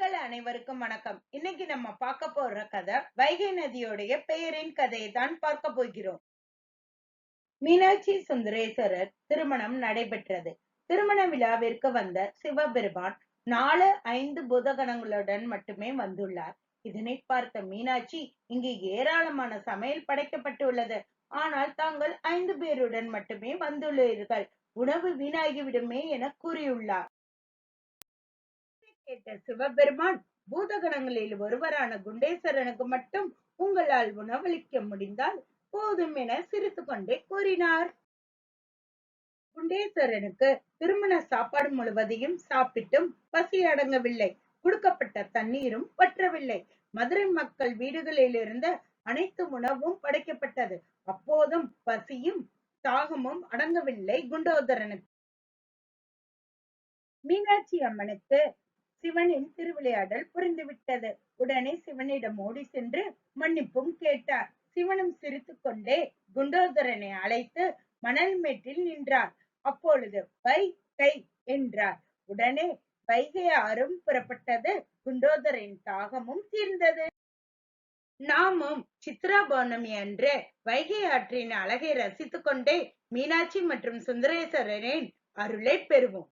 மக்கள் அனைவருக்கும் வணக்கம். இன்னைக்கு நம்ம பார்க்க போற கதை வைகை நதியோடைய பெயரின் கதையை தான் பார்க்க போகிறோம். மீனாட்சி சுந்தரேஸ்வரர் திருமணம் நடைபெற்றது. திருமண விழாவிற்கு வந்த சிவபெருமான் நாலு ஐந்து புதகணங்களுடன் மட்டுமே வந்துள்ளார். இதனை பார்த்த மீனாட்சி இங்கு ஏராளமான சமையல் படைக்கப்பட்டுள்ளது. ஆனால் தாங்கள் ஐந்து பேருடன் மட்டுமே வந்துள்ளீர்கள். உணவு வீணாகிவிடுமே என கூறியுள்ளார். கேட்ட சிவபெருமான் பூதகணங்களில் ஒருவரான குண்டேஸ்வரனுக்கு மட்டும் உங்களால் உணவளிக்க முடிந்தால் போதும் என சிரித்து கொண்டே கூறினார். குண்டேஸ்வரனுக்கு திருமண சாப்பாடு முழுவதையும் சாப்பிட்டும் பசி அடங்கவில்லை. கொடுக்கப்பட்ட தண்ணீரும் வற்றவில்லை மதுரை மக்கள் வீடுகளில் இருந்த அனைத்து உணவும் படைக்கப்பட்டது. அப்போதும் பசியும் தாகமும் அடங்கவில்லை குண்டோதரனுக்கு. மீனாட்சி அம்மனுக்கு சிவனின் திருவிளையாடல் புரிந்துவிட்டது. உடனே சிவனிடம் ஓடி சென்று மன்னிப்பும் கேட்டார். சிவனும் சிரித்துக் கொண்டே குண்டோதரனை அழைத்து மணல் மேட்டில் நின்றார். அப்பொழுது வை கை என்றார். உடனே வைகை ஆறும் புறப்பட்டது. குண்டோதரின் தாகமும் தீர்ந்தது. நாமும் சித்ரா பௌர்ணமி அன்று வைகை ஆற்றின் அழகை ரசித்துக் கொண்டே மீனாட்சி மற்றும் சுந்தரேஸ்வரரின் அருளை பெறுவோம்.